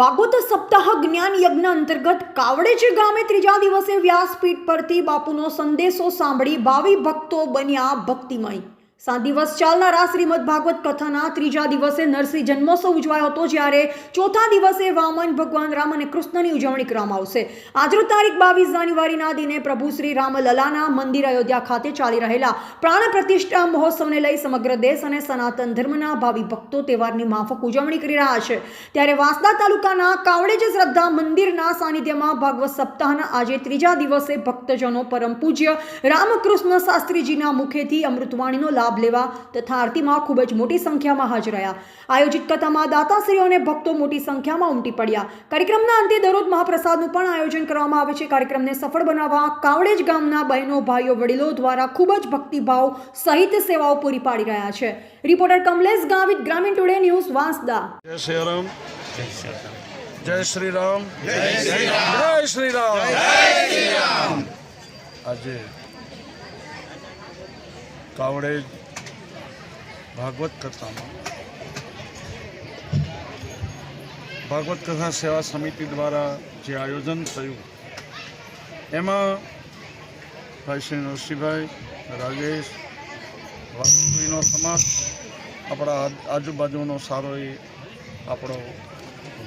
ભાગવત સપ્તાહ જ્ઞાન યજ્ઞ અંતર્ગત કાવડેજ ગામે ત્રીજા દિવસે વ્યાસપીઠ પરથી બાપુનો સંદેશો સાંભળી ભાવિ ભક્તો બન્યા ભક્તિમય. સાત દિવસ ચાલનારા શ્રીમદ ભાગવત કથાના ત્રીજા દિવસે નરસિંહ જન્મોત્સવ ઉજવાયો હતો, જ્યારે ચોથા દિવસે વામન ભગવાન રામ અને કૃષ્ણની ઉજવણી કરવામાં આવશે. આજરો તારીખ બાવીસ જાન્યુઆરીના દિને પ્રભુ શ્રી રામલલાના મંદિર અયોધ્યા ખાતે ચાલી રહેલા પ્રાણ પ્રતિષ્ઠા મહોત્સવને લઈ સમગ્ર દેશ અને સનાતન ધર્મના ભાવિ ભક્તો તહેવારની માફક ઉજવણી કરી રહ્યા છે. ત્યારે વાંસદા તાલુકાના કાવડેજ શ્રદ્ધા મંદિરના સાનિધ્યમાં ભાગવત સપ્તાહના આજે ત્રીજા દિવસે ભક્તજનો પરમ પૂજ્ય રામકૃષ્ણ શાસ્ત્રીજીના મુખેથી અમૃતવાણીનો લાભ લેવા તથા આરતીમાં ખૂબ જ મોટી સંખ્યામાં હાજર રહ્યા. આયોજિત કથામાં દાતાશ્રીઓ અને ભક્તો મોટી સંખ્યામાં ઉમટી પડ્યા. કાર્યક્રમના અંતે દરરોજ મહાપ્રસાદનું પણ આયોજન કરવામાં આવે છે. કાર્યક્રમને સફળ બનાવવા કાવડેજ ગામના બહેનો ભાઈઓ વડીલો દ્વારા ખૂબ જ ભક્તિભાવ સહિત સેવાઓ પૂરી પાડી રહ્યા છે. રિપોર્ટર કમલેશ ગાવિત ગ્રામીણ ટુડે ન્યૂઝ વાંસદા. જય શ્રી રામ. જય શ્રી રામ. જય શ્રી રામ. આજે કાવડે ભાગવત કથામાં. ભાગવત કથા સેવા સમિતિ દ્વારા જે આયોજન થયું, એમાં ભાઈ શ્રી નરસિંહભાઈ, રાજેશ વાસુજીનો સમાજ, આપણા આજુબાજુનો સારો એ આપણો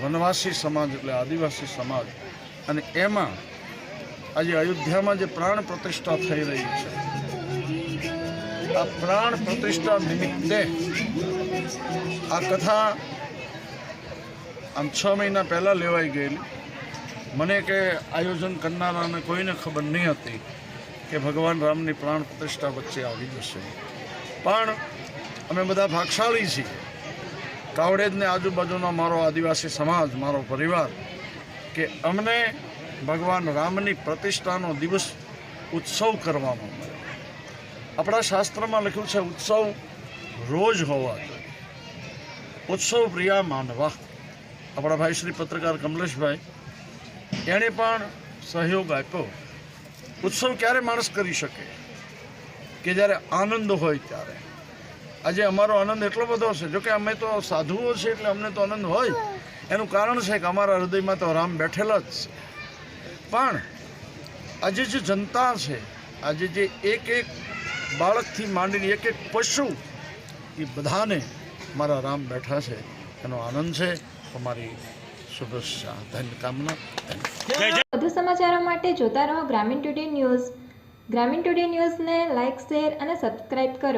વનવાસી સમાજ એટલે આદિવાસી સમાજ. અને એમાં આજે અયોધ્યામાં જે પ્રાણ પ્રતિષ્ઠા થઈ રહી છે આ પ્રાણ પ્રતિષ્ઠા નિમિત્તે આ કથા આમ છ મહિના પહેલાં લેવાઈ ગયેલી. મને કે આયોજન કરનારાને કોઈને ખબર નહીં હતી કે ભગવાન રામની પ્રાણ પ્રતિષ્ઠા વચ્ચે આવી જશે. પણ અમે બધા ભાગશાળી છીએ. કાવડેજને આજુબાજુનો મારો આદિવાસી સમાજ, મારો પરિવાર, કે અમને ભગવાન રામની પ્રતિષ્ઠાનો દિવસ ઉત્સવ કરવામાં આપણા શાસ્ત્રમાં લખ્યું છે, ઉત્સવ રોજ હોવા જોઈએ. ઉત્સવ પ્રિયા માનવા. આપણા ભાઈ શ્રી પત્રકાર કમલેશભાઈ, એણે પણ સહયોગ આપ્યો. ઉત્સવ ક્યારે માણસ કરી શકે? કે જ્યારે આનંદ હોય ત્યારે? આજે અમારો આનંદ એટલો બધો છે, જોકે અમે તો સાધુઓ છે એટલે અમને તો આનંદ હોય. એનું કારણ છે કે અમારા હૃદયમાં તો રામ બેઠેલા જ છે. પણ આજે જે જનતા છે, આજે જે એક એક બાળકથી માંડીને એક એક પશુ એ બધાને મારા રામ બેઠા છે. એનો આનંદ છે. અમારી શુભેચ્છા. ધન્ય કામના. વધુ સમાચારો માટે જોતા રહો Gramin today news. Gramin today ન્યૂઝને લાઇક શેર અને સબસ્ક્રાઇબ કરો.